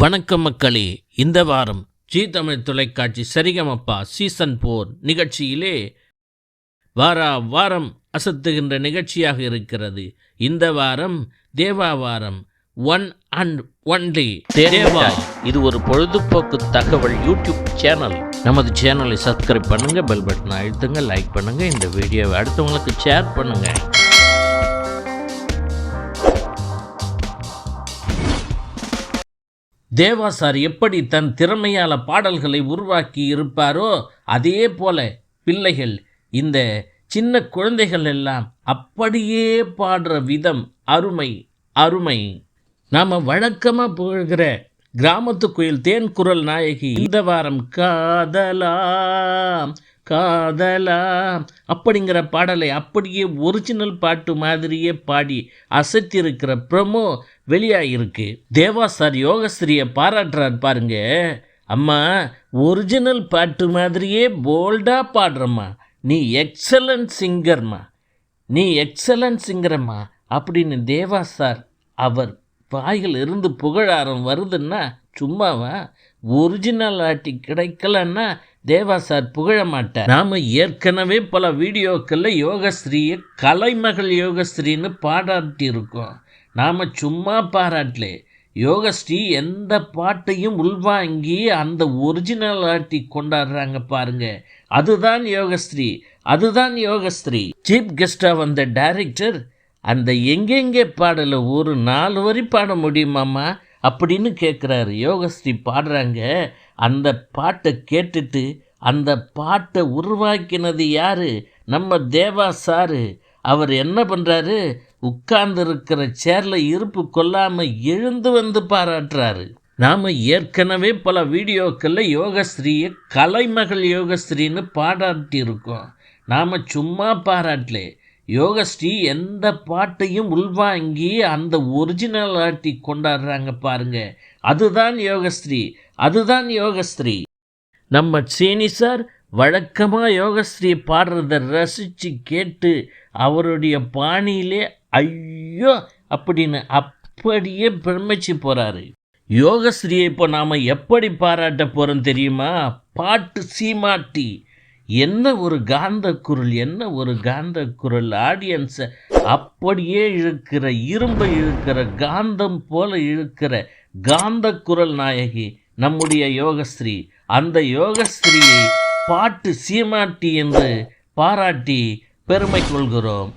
வணக்கம் மக்களே. இந்த வாரம் ஜி தமிழ் தொலைக்காட்சி சரிகமப்பா சீசன் போர் நிகழ்ச்சியிலே வாரா வாரம் அசத்துகின்ற நிகழ்ச்சியாக இருக்கிறது. இந்த வாரம் தேவா வாரம். ஒன் அண்ட் ஒன்லி தேவா இது ஒரு பொழுதுபோக்கு தகவல் யூடியூப் சேனல். நமது சேனலை சப்ஸ்கிரைப் பண்ணுங்கள் பெல் பட்டனை அழுத்துங்க லைக் பண்ணுங்கள் இந்த வீடியோவை அடுத்தவங்களுக்கு ஷேர் பண்ணுங்கள் தேவா சார் எப்படி தன் திறமையால பாடல்களை உருவாக்கி இருப்பாரோ அதே போல பிள்ளைகள் இந்த சின்ன குழந்தைகள் எல்லாம் அப்படியே பாடுற விதம் அருமை அருமை. நாம் வழக்கமாக புகழ்கிற கிராமத்து குயில் தேன் குரல் நாயகி இந்த வாரம் காதலாம் காதலா அப்படிங்கிற பாடலை அப்படியே ஒரிஜினல் பாட்டு மாதிரியே பாடி அசத்தியிருக்கிற ப்ரமோ வெளியாகிருக்கு தேவா சார் யோகஸ்ரீயை பாராட்டுறார் பாருங்க. அம்மா ஒரிஜினல் பாட்டு மாதிரியே போல்டாக பாடுறம்மா. நீ எக்ஸலன்ட் சிங்கர்மா நீ எக்ஸலன்ட் சிங்கரம்மா அப்படின்னு தேவா சார் அவர் வாயில் இருந்து புகழாரம் வருதுன்னா சும்மாவா? ஒரிஜினல் ஆட்டி கிடைக்கலன்னா தேவா சார் புகழ மாட்டார். நாம் ஏற்கனவே பல வீடியோக்களில் யோகஸ்ரீயை கலைமகள் யோகஸ்ரீன்னு பாராட்டியிருக்கோம். நாம் சும்மா பாராட்டலே. யோகஸ்ரீ எந்த பாட்டையும் உள்வாங்கி அந்த ஒரிஜினல் ஆட்டி கொண்டாடுறாங்க பாருங்க. அதுதான் யோகஸ்ரீ. அதுதான் யோகஸ்ரீ. சீஃப் கெஸ்டாக வந்த டைரக்டர் அந்த எங்கெங்கே பாடலை ஒரு நாலு வரி பாட முடியுமாம்மா? அப்படின்னு கேட்குறாரு யோகஸ்ரீ பாடுறாங்க. அந்த பாட்டை கேட்டுட்டு அந்த பாட்டை உருவாக்கினது யார்? நம்ம தேவா சாரு. அவர் என்ன பண்ணுறாரு உட்கார்ந்துருக்கிற சேரில் இருப்பு கொள்ளாமல் எழுந்து வந்து பாராட்டுறாரு. நாம் ஏற்கனவே பல வீடியோக்களில் யோகஸ்ரீயை கலைமகள் யோகஸ்ரீன்னு பாராட்டி இருக்கோம் நாம் சும்மா பாராட்டலே. யோகஸ்ரீ எந்த பாட்டையும் உள்வாங்கி அந்த ஒரிஜினல் ஆட்டி கொண்டாடுறாங்க பாருங்க. அதுதான் யோகஸ்ரீ அதுதான் யோகஸ்ரீ. நம்ம சீனி சார் வழக்கமாக யோகஸ்ரீ பாடுறத ரசித்து கேட்டு அவருடைய பாணியிலே ஐயோ அப்படின்னு அப்படியே பிரமிச்சு போகிறாரு யோகஸ்ரீயை இப்போ நாம் எப்படி பாராட்ட போகிறோம் தெரியுமா? பாட்டு சீமாட்டி. என்ன ஒரு காந்த குரல் என்ன ஒரு காந்த குரல் ஆடியன்ஸை அப்படியே இழுக்கிற இரும்பை இழுக்கிற காந்தம் போல இழுக்கிற காந்த குரல் நாயகி நம்முடைய யோகஸ்ரீ. அந்த யோகஸ்ரீயை பாட்டு சீமாட்டி என்று பாராட்டி பெருமை கொள்கிறோம்.